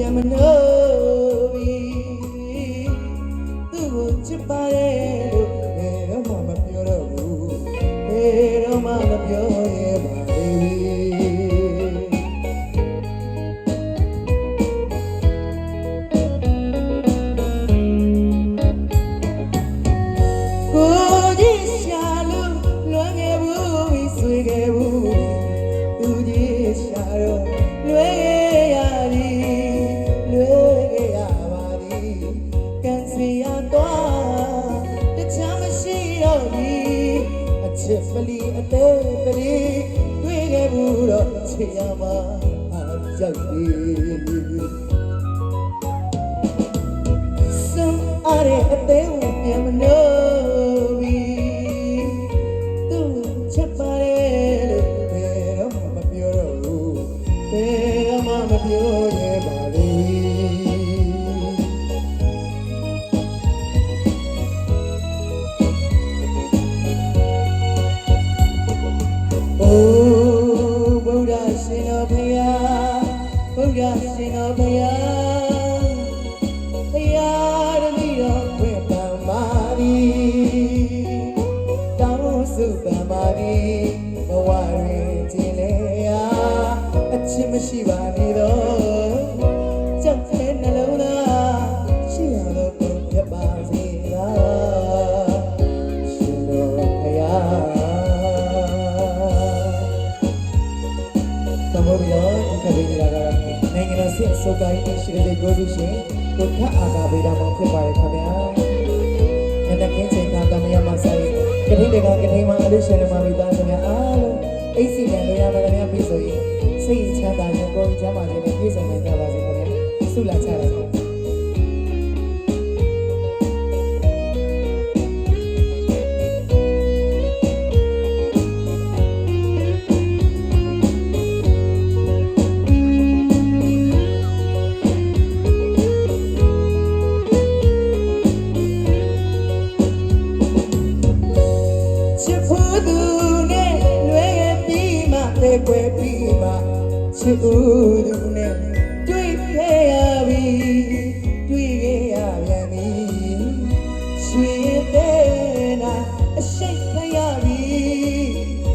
သေးကိုပြ စ်ပလီအသေးပလီတွေ့ခဲ့ဘူးတော့ချစ်ရမှာအကြောက်သည်စွန့်အားတဲ့အသေးကိုပြန်မလို့ တော်ဖရာဗုဒ္ဓရှင်တော်ဖရာဖယားတမီတော်ဖွင့်ပန်ပါသည်တောင်းစုပန်ပါသည်ဘဝတွင်ကျင်လေရာအချစ်မရှိပါနေတော့ နိုင်ငံတော်စစ်အစိုးရရေးရှိတဲ့ကိုစုရှင်ကိုထအာသာဗေဒမှာဖြစ်ပါတယ်ခင်ဗျာ။ညနေခင်းချိန်ကတမယမဆိုင်ကတိတွေကကတိမှာအလို့ရှင်တွေမှာမိသားစုများအားလုံးအိတ်စီနဲ့လိုရပါတဲ့များပြည့်စုံရင်စိတ်ချမ်းသာခြင်းကိုယ်ချမ်းသာခြင်းနဲ့ပြည့်စုံနိုင်ကြပါစေခင်ဗျာ။ဆုလာချရအော ပြီးမှတဲ့ွယ်ပြီးမှချစ်ဦးသူနဲ့တွေ့ခဲ့ရပြီတွေ့ခဲ့ရပြန်ပြီရွှေတဲ့နာအရှိတ်ခရပြီ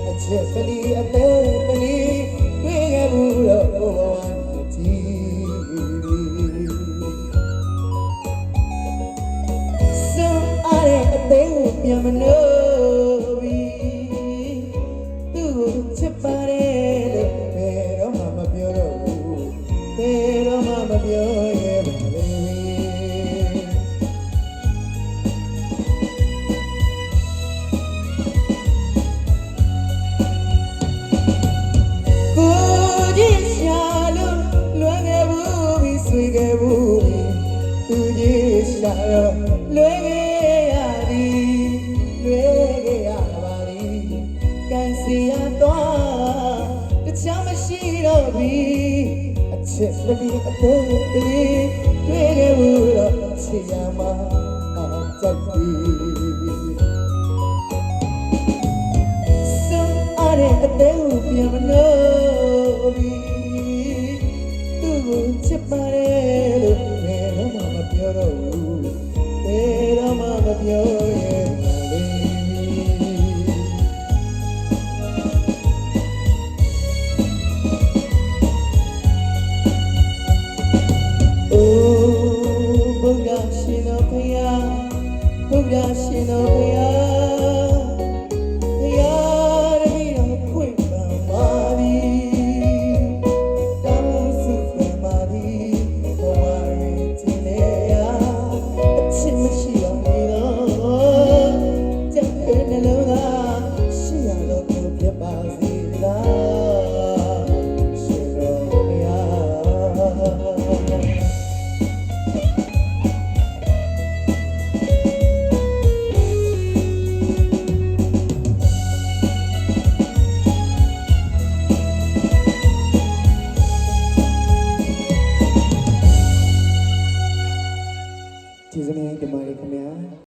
အချစ်ပလီအသေးပလီတွေ့ခဲ့ဘူးတော့ဘဝကြည်စွန့်အားတဲ့အသေးကိုပြန်မလို့ ကြီးရှာတော့လွယ်ခဲ့ရသည်လွယ်ခဲ့ရပါသည်ကန်စီရတော့တခြားမရှိတော့ဘူးအချစ်ပလီအသေးပလီတွေ့ခဲ့ဘူးတော့ချစ်ရမှာအကြောက်သည်စွန့်အားတဲ့အသေး တော့ဘူးဘယ်တော့မှမပြောရပါလိမ့်အိုးဘုရားရှင်တော်ဖရာဘုရားရှင်တော်ဖရာ